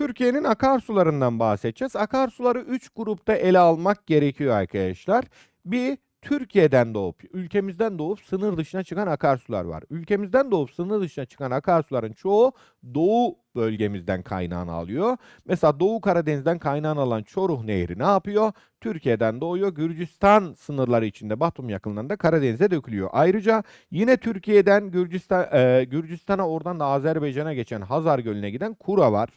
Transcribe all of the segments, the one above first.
Türkiye'nin akarsularından bahsedeceğiz. Akarsuları 3 grupta ele almak gerekiyor arkadaşlar. Bir Türkiye'den doğup, ülkemizden doğup sınır dışına çıkan akarsular var. Ülkemizden doğup sınır dışına çıkan akarsuların çoğu doğu bölgemizden kaynağını alıyor. Mesela Doğu Karadeniz'den kaynağını alan Çoruh Nehri ne yapıyor? Türkiye'den doğuyor. Gürcistan sınırları içinde Batum yakınlarında Karadeniz'e dökülüyor. Ayrıca yine Türkiye'den Gürcistan e, Gürcistan'a oradan da Azerbaycan'a geçen Hazar Gölü'ne giden Kura var.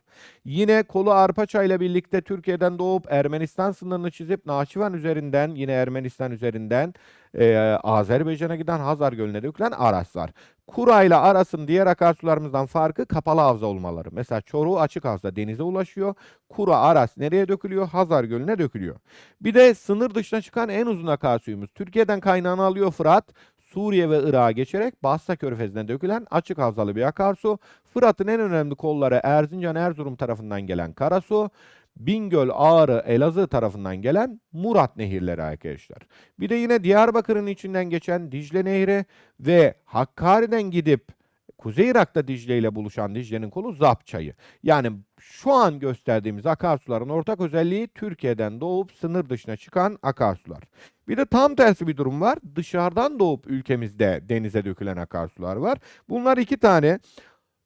Yine Kolu Arpaça ile birlikte Türkiye'den doğup Ermenistan sınırını çizip Nahçıvan üzerinden yine Ermenistan üzerinden e, Azerbaycan'a giden Hazar Gölü'ne dökülen Aras var. Kura ile Aras'ın diğer akarsularımızdan farkı kapalı havza olmaları. Mesela Çoruh açık havza denize ulaşıyor. Kura, Aras nereye dökülüyor? Hazar Gölü'ne dökülüyor. Bir de sınır dışına çıkan en uzun akarsuyumuz. Türkiye'den kaynağını alıyor Fırat. Suriye ve Irak'a geçerek Basra Körfezi'ne dökülen açık havzalı bir akarsu. Fırat'ın en önemli kolları Erzincan, Erzurum tarafından gelen Karasu. Bingöl, Ağrı, Elazığ tarafından gelen Murat nehirleri arkadaşlar. Bir de yine Diyarbakır'ın içinden geçen Dicle Nehri ve Hakkari'den gidip Kuzey Irak'ta Dicle ile buluşan Dicle'nin kolu Zap Çayı. Yani şu an gösterdiğimiz akarsuların ortak özelliği Türkiye'den doğup sınır dışına çıkan akarsular. Bir de tam tersi bir durum var. Dışarıdan doğup ülkemizde denize dökülen akarsular var. Bunlar iki tane.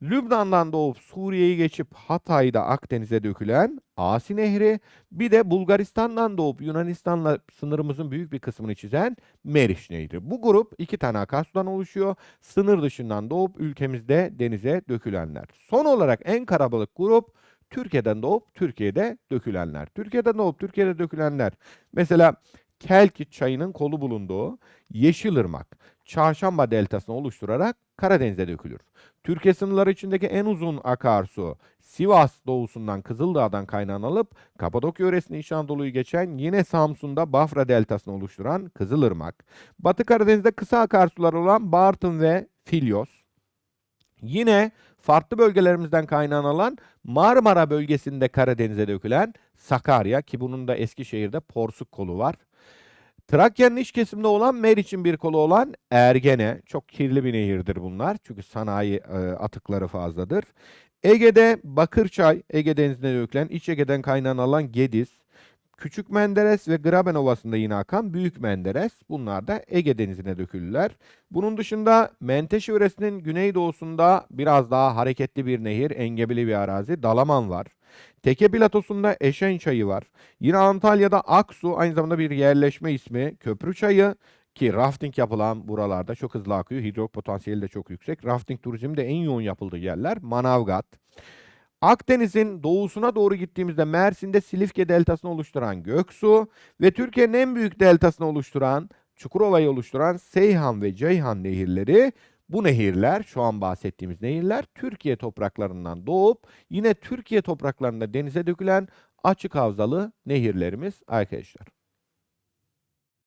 Lübnan'dan doğup Suriye'yi geçip Hatay'da Akdeniz'e dökülen Asi Nehri, bir de Bulgaristan'dan doğup Yunanistan'la sınırımızın büyük bir kısmını çizen Meriç Nehri. Bu grup iki tane akarsudan oluşuyor. Sınır dışından doğup ülkemizde denize dökülenler. Son olarak en karabalık grup Türkiye'den doğup Türkiye'de dökülenler. Türkiye'den doğup Türkiye'de dökülenler. Mesela Kelkit çayının kolu bulunduğu Yeşilırmak, Çarşamba deltasını oluşturarak Karadeniz'e dökülür. Türkiye sınırları içindeki en uzun akarsu Sivas doğusundan Kızıldağ'dan kaynağını alıp Kapadokya yöresini İç Anadolu'yu geçen yine Samsun'da Bafra deltasını oluşturan Kızılırmak. Batı Karadeniz'de kısa akarsular olan Bartın ve Filyos. Yine farklı bölgelerimizden kaynağını alan Marmara bölgesinde Karadeniz'e dökülen Sakarya ki bunun da Eskişehir'de Porsuk kolu var. Trakya'nın iç kesiminde olan Meriç'in bir kolu olan Ergene. Çok kirli bir nehirdir bunlar. Çünkü sanayi e, atıkları fazladır. Ege'de Bakırçay, Ege Denizi'ne dökülen, iç Ege'den kaynağını alan Gediz. Küçük Menderes ve Graben Ovası'nda yine akan Büyük Menderes. Bunlar da Ege Denizi'ne dökülürler. Bunun dışında Menteşe yöresinin güneydoğusunda biraz daha hareketli bir nehir, engebeli bir arazi, Dalaman var. Teke platosunda Eşen Çayı var. Yine Antalya'da Aksu aynı zamanda bir yerleşme ismi. Köprü Çayı ki rafting yapılan buralarda çok hızlı akıyor. Hidrolog potansiyeli de çok yüksek. Rafting turizmi de en yoğun yapıldığı yerler Manavgat. Akdeniz'in doğusuna doğru gittiğimizde Mersin'de Silifke deltasını oluşturan Göksu ve Türkiye'nin en büyük deltasını oluşturan Çukurova'yı oluşturan Seyhan ve Ceyhan nehirleri bu nehirler, şu an bahsettiğimiz nehirler Türkiye topraklarından doğup yine Türkiye topraklarında denize dökülen açık havzalı nehirlerimiz arkadaşlar.